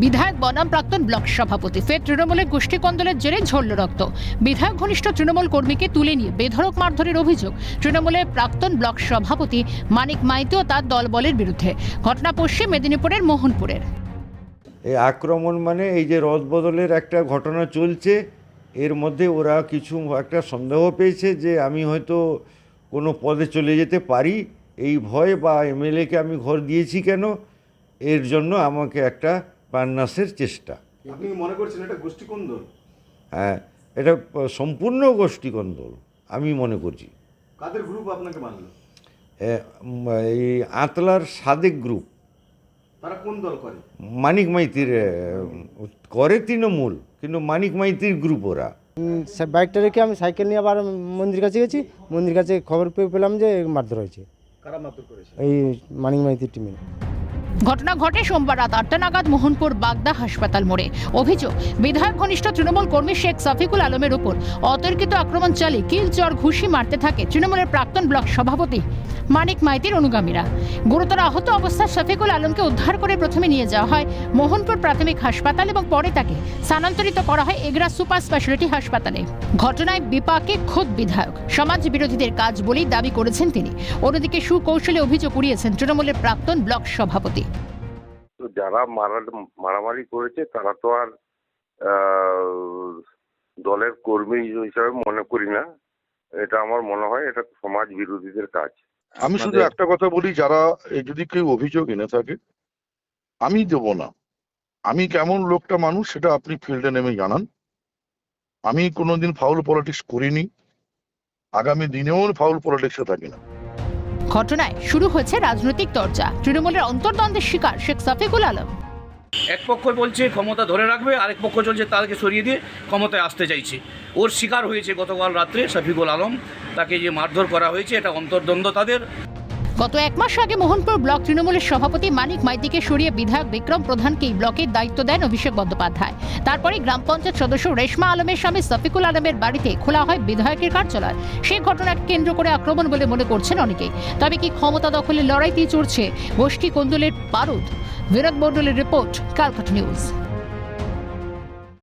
বিধায়ক বনাম প্রাক্তন ব্লক সভাপতি ফের তৃণমূলের গোষ্ঠী কন্দলের জেরে ঝরল রক্ত। বিধায়ক ঘনিষ্ঠ তৃণমূল কর্মীকে তুলে নিয়ে বেধড়ক মারধরের অভিযোগ তৃণমূলের প্রাক্তন ব্লক সভাপতি মানিক মাইতি ও তার দলবলের বিরুদ্ধে। ঘটনা পশ্চিম মেদিনীপুরের মোহনপুরের। এই আক্রমণ মানে এই যে রদবদলের একটা ঘটনা চলছে, এর মধ্যে ওরা কিছু একটা সন্দেহ পেয়েছে যে আমি হয়তো কোনো পদে চলে যেতে পারি, এই ভয় বা এমএলএকে আমি ঘর দিয়েছি কেন, এর জন্য আমাকে একটা প্রাণনাশের চেষ্টা। আপনি মনে করছেন এটা গোষ্ঠী কোন্দল হ্যাঁ এটা সম্পূর্ণ গোষ্ঠীকন্দল আমি মনে করছি। কাদের গ্রুপ আপনাকে মানলো? এই আতলার সাদেক গ্রুপ। তারা কোন দল করে? মানিক মাইতির করে তৃণমূল কিন্তু মানিক মাইতির গ্রুপ ওরা। সে বাইকটা রেখে আমি সাইকেল নিয়ে আবার মন্দির কাছে গেছি। মন্দির কাছে খবর পেয়ে পেলাম যে মারধর হয়েছে। কারা মারধর করেছে? এই মানিক মাইতির টিমে ঘটনা ঘটে সোমবার রাত আটটা নাগাদ মোহনপুর বাগদা হাসপাতাল মোড়ে। অভিযোগ, বিধায়ক ঘনিষ্ঠ তৃণমূল কর্মী শেখ সাফিকুল আলমের উপর অতর্কিত আক্রমণ চালিয়ে কিল চর ঘুষি মারতে থাকে তৃণমূলের প্রাক্তন ব্লক সভাপতি মানিক মাইতির অনুগামীরা। গুরুতর আহত অবস্থায় শফিকুল আলমকে উদ্ধার করে প্রথমে নিয়ে যাওয়া হয় মোহনপুর প্রাথমিক হাসপাতাল এবং পরে তাকে স্থানান্তরিত করা হয় এগরা সুপার স্পেশালিটি হাসপাতালে। ঘটনায় বিপাকে খোদ বিধায়ক। সমাজ বিরোধীদের কাজ বলেই দাবি করেছেন তিনি। অন্যদিকে সুকৌশলে অভিযোগ উড়িয়েছেন তৃণমূলের প্রাক্তন ব্লক সভাপতি। যারা মারা মারামারি করেছে তারা তো আর আহ, দলের কর্মী হিসাবে মনে করি না। এটা আমার মনে হয় এটা সমাজ বিরোধীদের কাজ। আমি শুধু একটা কথা বলি যারা যদি কেউ অভিযোগ এনে থাকে আমি দেব না। আমি কেমন লোকটা মানুষ সেটা আপনি ফিল্ডে নেমে জানান। আমি কোনোদিন ফাউল পলিটিক্স করিনি। আগামী দিনেও ফাউল পলিটিক্সে থাকি না। ঘটনায় শুরু হয়েছে রাজনৈতিক দরজা। তৃণমূলের অন্তর্দ্বন্দ্বের শিকার শেখ সাফিকুল আলম। এক পক্ষ বলছে ক্ষমতা ধরে রাখবে, আরেক পক্ষ চলছে তাদেরকে সরিয়ে দিয়ে ক্ষমতায় আসতে চাইছে। ওর শিকার হয়েছে গতকাল রাত্রে শফিকুল আলম। তাকে যে মারধর করা হয়েছে, এটা অন্তর্দ্বন্দ্ব তাদের। গত এক মাস আগে মোহনপুর ব্লক তৃণমূলের সভাপতি মানিক মাইতিকে সরিয়ে বিধায়ক বিক্রম প্রধানকে এই ব্লকের দায়িত্ব দেন অভিষেক বন্দ্যোপাধ্যায়। তারপরে গ্রাম পঞ্চায়েত সদস্য রেশমা আলমের স্বামী সফিকুল আলমের বাড়িতে খোলা হয় বিধায়কের কার্যালয়। সেই ঘটনাকে কেন্দ্র করে আক্রমণ বলে মনে করছেন অনেকেই। তবে কি ক্ষমতা দখলের লড়াইতেই চড়ছে গোষ্ঠী কোন্দলের পারুদ? বিরাট মণ্ডলের রিপোর্ট ক্যালকাটা নিউজ।